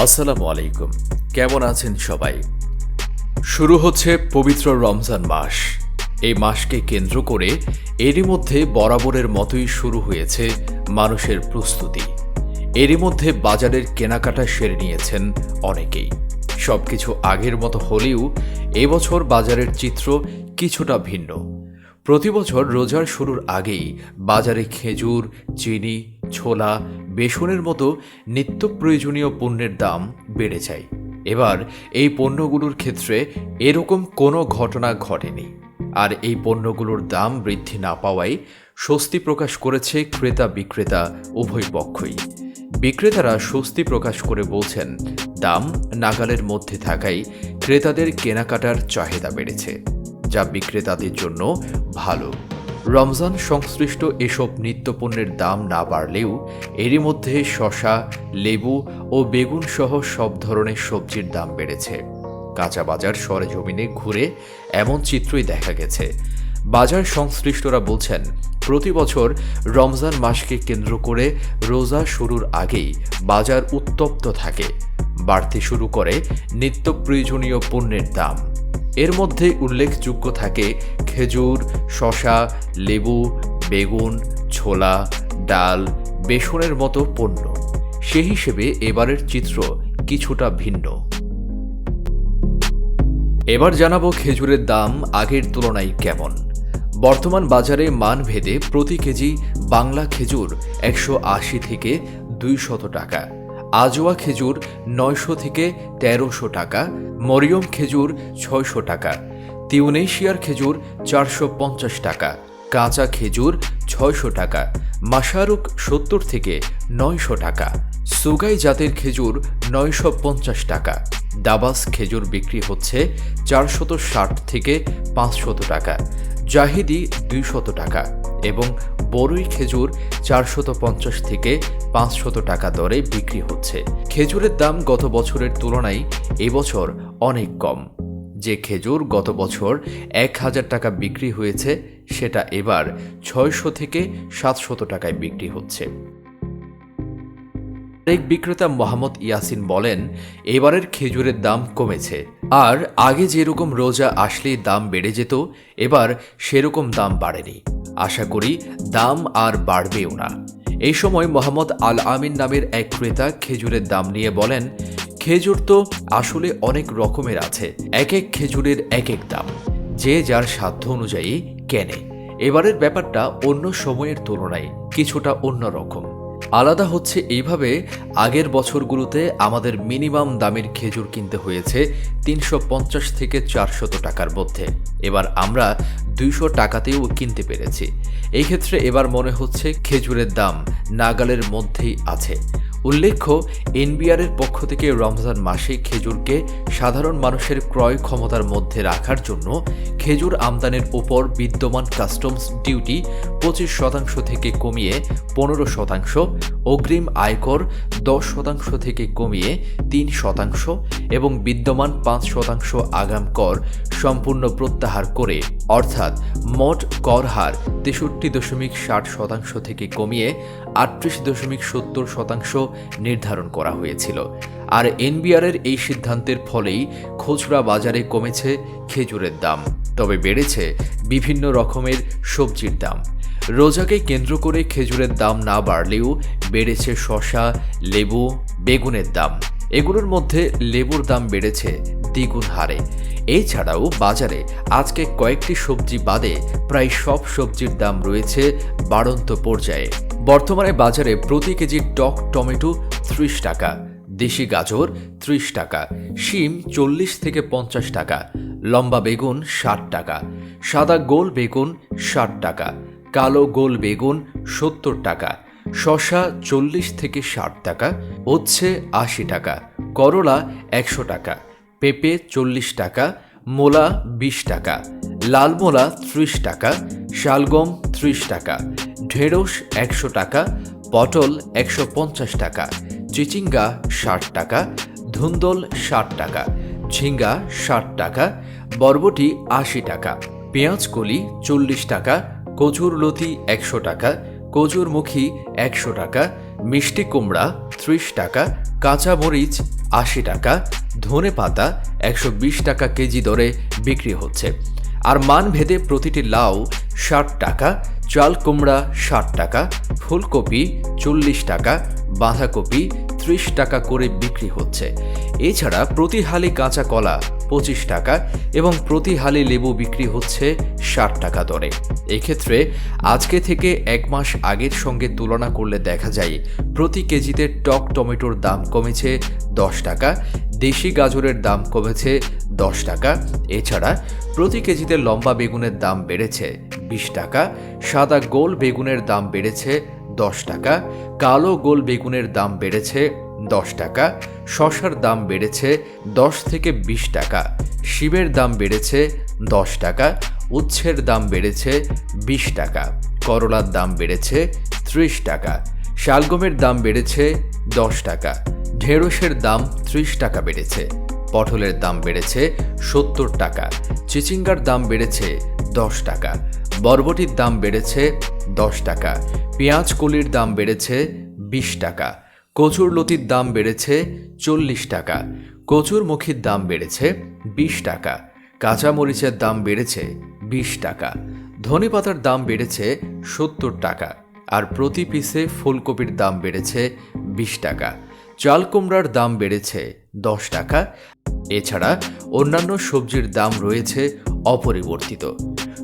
আসসালামু আলাইকুম। কেমন আছেন সবাই? শুরু হচ্ছে পবিত্র রমজান মাস। এই মাসকে কেন্দ্র করে এরই মধ্যে বরাবরের মতোই শুরু হয়েছে মানুষের প্রস্তুতি। এরই মধ্যে বাজারের কেনাকাটা সেরে নিয়েছেন অনেকেই। সবকিছু আগের মতো হলেও এবছর বাজারের চিত্র কিছুটা ভিন্ন। প্রতি বছর রোজার শুরুর আগেই বাজারে খেজুর, চিনি ছোলা, বেসনের মতো নিত্য প্রয়োজনীয় পণ্যের দাম বেড়ে যায়। এবার এই পণ্যগুলোর ক্ষেত্রে এরকম কোনো ঘটনা ঘটেনি। আর এই পণ্যগুলোর দাম বৃদ্ধি না পাওয়ায় স্বস্তি প্রকাশ করেছে ক্রেতা বিক্রেতা উভয় পক্ষই। বিক্রেতারা স্বস্তি প্রকাশ করে বলছেন, দাম নাগালের মধ্যে থাকায় ক্রেতাদের কেনাকাটার চাহিদা বেড়েছে, যা বিক্রেতাদের জন্য ভালো। রমজান সংশ্লিষ্ট এসব নিত্যপণ্যের দাম না বাড়লেও এরই মধ্যে শশা লেবু ও বেগুন সহ সব ধরনের সবজির দাম বেড়েছে। কাঁচা বাজার সরেজমিনে ঘুরে এমন চিত্রই দেখা গেছে। বাজার সংশ্লিষ্টরা বলছেন, প্রতি বছর রমজান মাসকে কেন্দ্র করে রোজা শুরুর আগেই বাজার উত্তপ্ত থাকে। বাড়তে শুরু করে নিত্য প্রয়োজনীয় পণ্যের দাম। এর মধ্যে উল্লেখযোগ্য থাকে খেজুর শশা লেবু, বেগুন, ছোলা, ডাল, বেসনের মতো পণ্য। সে হিসেবে এবারের চিত্র কিছুটা ভিন্ন। এবার জানাব খেজুরের দাম আগের তুলনায় কেমন। বর্তমান বাজারে মানভেদে প্রতি কেজি বাংলা খেজুর একশো আশি থেকে দুইশত টাকা। আজোয়া খেজুর নয়শো থেকে তেরোশো টাকা, মরিয়ম খেজুর ছয়শো টাকা, তিউনেশিয়ার খেজুর চারশো পঞ্চাশ টাকা, কাঁচা খেজুর ছয়শো টাকা মাসারুক সত্তর থেকে নয়শো টাকা, সুগাই জাতের খেজুর নয়শো পঞ্চাশ টাকা, দাবাস খেজুর বিক্রি হচ্ছে চারশত ষাট থেকে পাঁচশত টাকা, জাহিদি দুইশত টাকা এবং বড়ই খেজুর চারশত পঞ্চাশ থেকে পাঁচশত টাকা দরে বিক্রি হচ্ছে। খেজুরের দাম গত বছরের তুলনায় এবছর অনেক কম। যে খেজুর গত বছর এক হাজার টাকা বিক্রি হয়েছে, সেটা এবার ছয়শো থেকে সাতশত টাকায় বিক্রি হচ্ছে। এক বিক্রেতা মোহাম্মদ ইয়াসিন বলেন, এবারের খেজুরের দাম কমেছে। আর আগে যেরকম রোজা আসলেই দাম বেড়ে যেত, এবার সেরকম দাম বাড়েনি। আশা করি দাম আর বাড়বেও না। এই সময় মোহাম্মদ আল আমিন নামের এক ক্রেতা খেজুরের দাম নিয়ে বলেন, খেজুর তো আসলে অনেক রকমের আছে, এক এক খেজুরের এক এক দাম। যে যার সাধ্য অনুযায়ী কেনে। এবারের ব্যাপারটা অন্য সময়ের তুলনায় কিছুটা অন্যরকম। আলাদা হচ্ছে এইভাবে আগের বছরগুলোতে আমাদের মিনিমাম দামের খেজুর কিনতে হয়েছে তিনশো পঞ্চাশ থেকে চারশত টাকার মধ্যে। এবার আমরা দুইশো টাকাতেও কিনতে পেরেছি। এই ক্ষেত্রে এবার মনে হচ্ছে খেজুরের দাম নাগালের মধ্যেই আছে। উল্লেখ্য, এনবিআরের পক্ষ থেকে রমজান মাসে খেজুরকে সাধারণ মানুষের ক্রয় ক্ষমতার মধ্যে রাখার জন্য খেজুর আমদানির উপর বিদ্যমান কাস্টমস ডিউটি পঁচিশ শতাংশ থেকে কমিয়ে পনেরো শতাংশ, অগ্রিম আয়কর দশ শতাংশ থেকে কমিয়ে তিন শতাংশ এবং বিদ্যমান পাঁচ শতাংশ আগাম কর সম্পূর্ণ প্রত্যাহার করে, অর্থাৎ মোট কর হার তেষট্টি দশমিক ষাট শতাংশ থেকে কমিয়ে আটত্রিশ দশমিক সত্তর শতাংশ নির্ধারণ করা হয়েছিল। আর এনবিআরের এই সিদ্ধান্তের ফলেই খুচরা বাজারে কমেছে খেজুরের দাম। তবে বেড়েছে বিভিন্ন রকমের সবজির দাম। রোজাকে কেন্দ্র করে খেজুরের দাম না বাড়লেও বেড়েছে শশা লেবু, বেগুনের দাম। এগুলোর মধ্যে লেবুর দাম বেড়েছে দ্বিগুণ হারে। এছাড়াও বাজারে আজকে কয়েকটি সবজি বাদে প্রায় সব সবজির দাম রয়েছে বাড়ন্ত পর্যায়ে। বর্তমানে বাজারে প্রতি কেজি টক টমেটো ত্রিশ টাকা, দেশি গাজর ত্রিশ টাকা, শিম চল্লিশ থেকে পঞ্চাশ টাকা, লম্বা বেগুন ষাট টাকা, সাদা গোল বেগুন ষাট টাকা, কালো গোল বেগুন সত্তর টাকা শশা চল্লিশ থেকে ষাট টাকা হচ্ছে আশি টাকা, করলা একশো টাকা, পেঁপে চল্লিশ টাকা, মোলা বিশ টাকা লাল মোলা ত্রিশ টাকা, শালগম ত্রিশ টাকা ঢেঁড়স একশো টাকা, পটল একশো পঞ্চাশ টাকা, চিচিঙ্গা ষাট টাকা, ধুন্দল ষাট টাকা, ঝিঙ্গা ষাট টাকা, বরবটি আশি টাকা পেঁয়াজকলি চল্লিশ টাকা, কচুর লতি একশো টাকা কচুরমুখী একশো টাকা, মিষ্টি কুমড়া ত্রিশ টাকা, কাঁচা মরিচ আশি টাকা ধনে পাতা একশো বিশ টাকা কেজি দরে বিক্রি হচ্ছে। আর মান ভেদে প্রতিটি লাউ ষাট টাকা, চাল কুমড়া ষাট টাকা, ফুলকপি চল্লিশ টাকা, বাঁধাকপি ত্রিশ টাকা করে বিক্রি হচ্ছে। এছাড়া প্রতি হালি কাঁচা কলা পঁচিশ টাকা এবং প্রতি হালি লেবু বিক্রি হচ্ছে ষাট টাকা দরে। এক্ষেত্রে আজকে থেকে এক মাস আগের সঙ্গে তুলনা করলে দেখা যায়, প্রতি কেজিতে টক টমেটোর দাম কমেছে দশ টাকা দেশি গাজরের দাম কমেছে দশ টাকা। এছাড়া প্রতি কেজিতে লম্বা বেগুনের দাম বেড়েছে বিশ টাকা, সাদা গোল বেগুনের দাম বেড়েছে দশ টাকা, কালো গোল বেগুনের দাম বেড়েছে দশ টাকা শশার দাম বেড়েছে দশ থেকে বিশ টাকা শিবের দাম বেড়েছে দশ টাকা, উচ্ছের দাম বেড়েছে বিশ টাকা, করলার দাম বেড়েছে ত্রিশ টাকা, শালগমের দাম বেড়েছে দশ টাকা। ঢেঁড়সের দাম ত্রিশ টাকা বেড়েছে, পটলের দাম বেড়েছে সত্তর টাকা, চিচিঙ্গার দাম বেড়েছে দশ টাকা, বরবটির দাম বেড়েছে দশ টাকা, পেঁয়াজ কলির দাম বেড়েছে বিশ টাকা, কচুর লতির দাম বেড়েছে চল্লিশ টাকা, কচুর মুখির দাম বেড়েছে বিশ টাকা, কাঁচা মরিচের দাম বেড়েছে বিশ টাকা, ধনে পাতার দাম বেড়েছে সত্তর টাকা, আর প্রতি পিসে ফুলকপির দাম বেড়েছে বিশ টাকা। চাল কুমড়ার দাম বেড়েছে দশ টাকা। এছাড়া অন্যান্য সবজির দাম রয়েছে অপরিবর্তিত।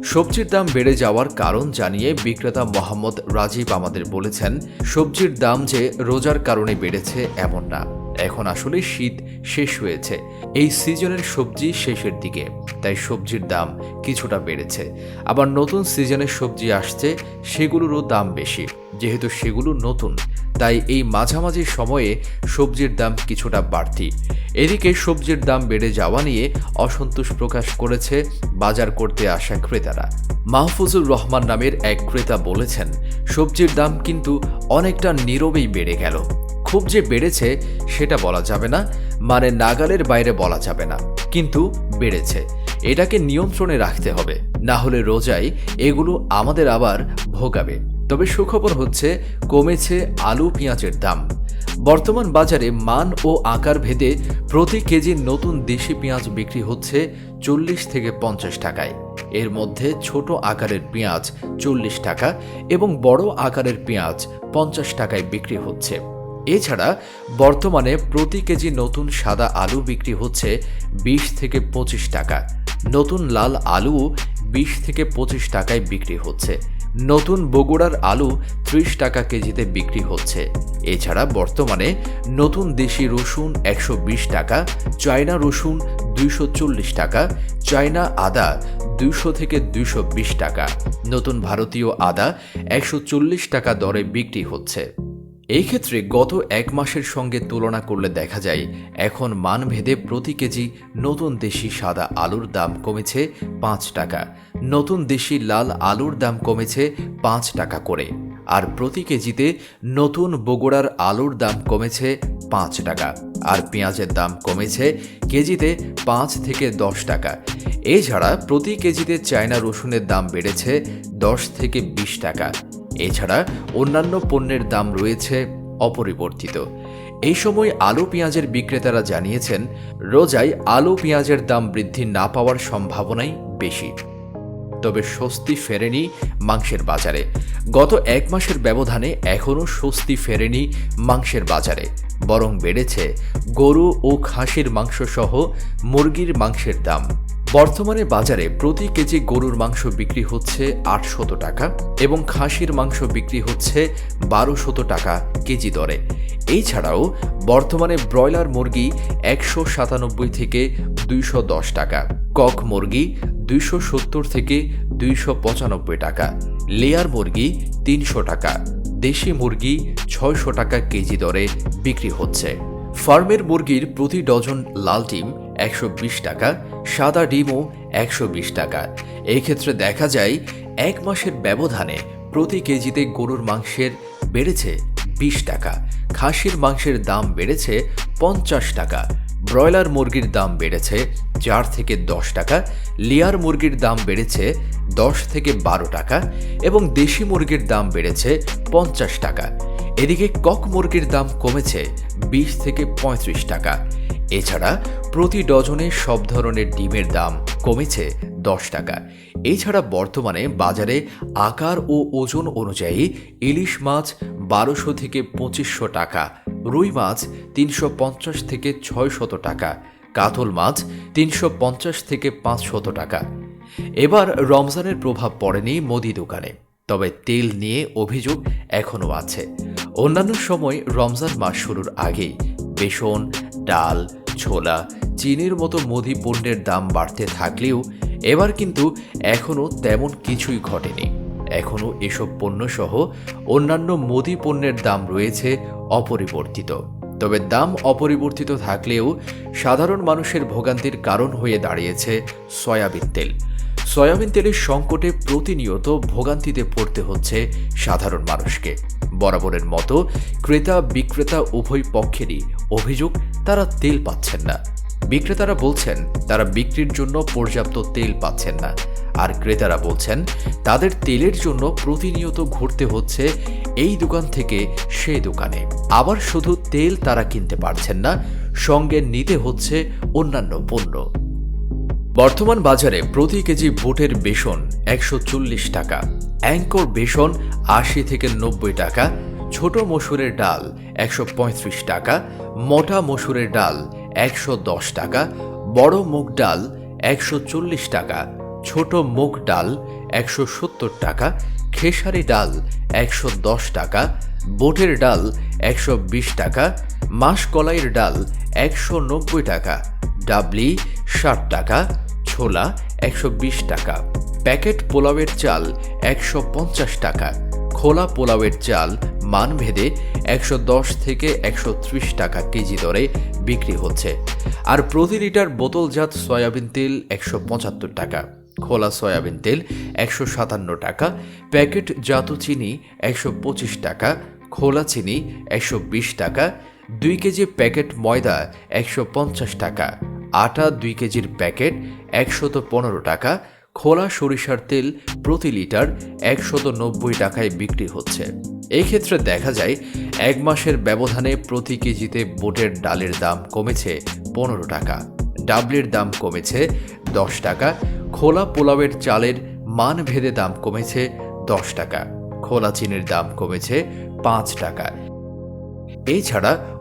সবজির দাম বেড়ে যাওয়ার কারণ জানিয়ে বিক্রেতা মোহাম্মদ রাজীব আমাদের বলেছেন, সবজির দাম যে রোজার কারণে বেড়েছে এমন না। এখন আসলে শীত শেষ হয়েছে। এই সিজনের সবজি শেষের দিকে, তাই সবজির দাম কিছুটা বেড়েছে। আবার নতুন সিজনের সবজি আসছে, সেগুলোরও দাম বেশি। যেহেতু সেগুলো নতুন, তাই এই মাঝামাঝি সময়ে সবজির দাম কিছুটা বাড়তি। এদিকে সবজির দাম বেড়ে যাওয়া নিয়ে অসন্তোষ প্রকাশ করেছে বাজার করতে আসা ক্রেতারা। মাহফুজুর রহমান নামের এক ক্রেতা বলেছেন, সবজির দাম কিন্তু অনেকটা নীরবেই বেড়ে গেল। খুব যে বেড়েছে সেটা বলা যাবে না মানে নাগালের বাইরে বলা যাবে না, কিন্তু বেড়েছে। এটাকে নিয়ন্ত্রণে রাখতে হবে, না হলে রোজায় এগুলো আমাদের আবার ভোগাবে। তবে সুখবর হচ্ছে, কমেছে আলু পেঁয়াজের দাম। বর্তমান বাজারে মান ও আকার ভেদে প্রতি কেজি নতুন দেশি পেঁয়াজ বিক্রি হচ্ছে চল্লিশ থেকে পঞ্চাশ টাকায়। এর মধ্যে ছোট আকারের পেঁয়াজ চল্লিশ টাকা এবং বড় আকারের পেঁয়াজ পঞ্চাশ টাকায় বিক্রি হচ্ছে। এছাড়া বর্তমানে প্রতি কেজি নতুন সাদা আলু বিক্রি হচ্ছে বিশ থেকে পঁচিশ টাকা। নতুন লাল আলু বিশ থেকে পঁচিশ টাকায় বিক্রি হচ্ছে। নতুন বগুড়ার আলু ত্রিশ টাকা কেজিতে বিক্রি হচ্ছে। এছাড়া বর্তমানে নতুন দেশি রসুন একশো বিশ টাকা, চায়না রসুন দুইশো চল্লিশ টাকা, চায়না আদা দুইশো থেকে দুইশো বিশ টাকা। নতুন ভারতীয় আদা একশো চল্লিশ টাকা দরে বিক্রি হচ্ছে। এই ক্ষেত্রে গত এক মাসের সঙ্গে তুলনা করলে দেখা যায়, এখন মানভেদে প্রতি কেজি নতুন দেশি সাদা আলুর দাম কমেছে পাঁচ টাকা। নতুন দেশি লাল আলুর দাম কমেছে পাঁচ টাকা করে। আর প্রতি কেজিতে নতুন বগুড়ার আলুর দাম কমেছে পাঁচ টাকা। আর পেঁয়াজের দাম কমেছে কেজিতে পাঁচ থেকে দশ টাকা। এছাড়া প্রতি কেজিতে চায়না রসুনের দাম বেড়েছে দশ থেকে বিশ টাকা। এছাড়া অন্যান্য পণ্যের দাম রয়েছে অপরিবর্তিত। এই সময় আলু পেঁয়াজের বিক্রেতারা জানিয়েছেন, রোজায় আলু পেঁয়াজের দাম বৃদ্ধি না পাওয়ার সম্ভাবনাই বেশি। তবে স্বস্তি ফেরেনি মাংসের বাজারে। গত এক মাসের ব্যবধানে এখনও স্বস্তি ফেরেনি মাংসের বাজারে। বরং বেড়েছে গরু ও খাসির মাংস সহ মুরগির মাংসের দাম। বর্তমানে বাজারে প্রতি কেজি গরুর মাংস বিক্রি হচ্ছে আটশত টাকা এবং খাসির মাংস বিক্রি হচ্ছে বারোশত টাকা কেজি দরে। এছাড়াও বর্তমানে ব্রয়লার মুরগি একশো সাতানব্বই থেকে দুইশো দশ টাকা, কক মুরগি দুইশো সত্তর থেকে দুইশো পঁচানব্বই টাকা, লেয়ার মুরগি তিনশো টাকা, দেশি মুরগি ছয়শো টাকা কেজি দরে বিক্রি হচ্ছে। ফার্মের মুরগির প্রতি ডজন লাল ডিম একশো বিশ টাকা, সাদা ডিমও একশো বিশ টাকা। এই ক্ষেত্রে দেখা যায়, এক মাসের ব্যবধানে প্রতি কেজিতে গরুর মাংসের বেড়েছে বিশ টাকা, খাসির মাংসের দাম বেড়েছে পঞ্চাশ টাকা, ব্রয়লার মুরগির দাম বেড়েছে চার থেকে দশ টাকা, লেয়ার মুরগির দাম বেড়েছে দশ থেকে বারো টাকা এবং দেশি মুরগির দাম বেড়েছে পঞ্চাশ টাকা। এদিকে কক মুরগির দাম কমেছে বিশ থেকে পঁয়ত্রিশ টাকা। এছাড়া প্রতি ডজনে সব ধরনের ডিমের দাম কমেছে দশ টাকা। এছাড়া বর্তমানে বাজারে আকার ও ওজন অনুযায়ী ইলিশ মাছ বারোশো থেকে পঁচিশশো টাকা, রুই মাছ তিনশো পঞ্চাশ থেকে ছয়শত টাকা, কাতল মাছ তিনশো পঞ্চাশ থেকে পাঁচশত টাকা। এবার রমজানের প্রভাব পড়েনি মুদি দোকানে, তবে তেল নিয়ে অভিযোগ এখনও আছে। অন্যান্য সময় রমজান মাস শুরুর আগেই বেসন, ডাল, ছোলা, চিনির মতো মুদি পণ্যের দাম বাড়তে থাকলেও এবার কিন্তু এখনও তেমন কিছুই ঘটেনি। এখনও এসব পণ্যসহ অন্যান্য মুদি পণ্যের দাম রয়েছে অপরিবর্তিত। তবে দাম অপরিবর্তিত থাকলেও সাধারণ মানুষের ভোগান্তির কারণ হয়ে দাঁড়িয়েছে সয়াবিন তেল। সয়াবিন তেলের সংকটে প্রতিনিয়ত ভোগান্তিতে পড়তে হচ্ছে সাধারণ মানুষকে। বরাবরের মতো ক্রেতা বিক্রেতা উভয় পক্ষেরই অভিযোগ, তারা তেল পাচ্ছেন না। বিক্রেতারা বলছেন, তারা বিক্রির জন্য পর্যাপ্ত তেল পাচ্ছেন না। আর ক্রেতারা বলছেন, তাদের তেলের জন্য প্রতিনিয়ত ঘুরতে হচ্ছে এই দোকান থেকে সেই দোকানে। আবার শুধু তেল তারা কিনতে পারছেন না, সঙ্গে নিতে হচ্ছে অন্যান্য পণ্য। বর্তমান বাজারে প্রতি কেজি বুটের বেসন একশো চল্লিশ টাকা, অ্যাঙ্কর বেসন আশি থেকে নব্বই টাকা, ছোট মসুরের ডাল একশো পঁয়ত্রিশ টাকা, মোটা মসুরের ডাল একশো দশ টাকা, বড় মুগ ডাল একশো চল্লিশ টাকা, ছোট মুগ ডাল একশো সত্তর টাকা, খেসারি ডাল একশো দশ টাকা, বোটের ডাল একশো বিশ টাকা, মাসকলাইয়ের ডাল একশো নব্বই টাকা, ডাবলি ষাট টাকা ছোলা একশো বিশ টাকা। প্যাকেট পোলাওয়ের চাল একশো পঞ্চাশ টাকা। খোলা পোলাওয়ের চাল মানভেদে একশো দশ থেকে একশো ত্রিশ টাকা কেজি দরে বিক্রি হচ্ছে। আর প্রতি লিটার বোতলজাত সয়াবিন তেল একশো পঁচাত্তর টাকা। খোলা সয়াবিন তেল একশো সাতান্ন টাকা। প্যাকেট জাত চিনি একশো পঁচিশ টাকা। খোলা চিনি একশো বিশ টাকা। দুই কেজি প্যাকেট ময়দা একশো পঞ্চাশ টাকা। আটা দুই কেজির প্যাকেট, একশত পনেরো টাকা, খোলা সরিষার তেল প্রতি লিটার একশত নব্বই টাকায় বিক্রি হচ্ছে। এই ক্ষেত্রে দেখা যায়, এক মাসের ব্যবধানে প্রতি কেজিতে বোটের ডালের দাম কমেছে পনেরো টাকা, ডাবলের দাম কমেছে দশ টাকা, খোলা পোলাওয়ের চালের মান ভেদে দাম কমেছে দশ টাকা, খোলা চিনির দাম কমেছে পাঁচ টাকা। এছাড়া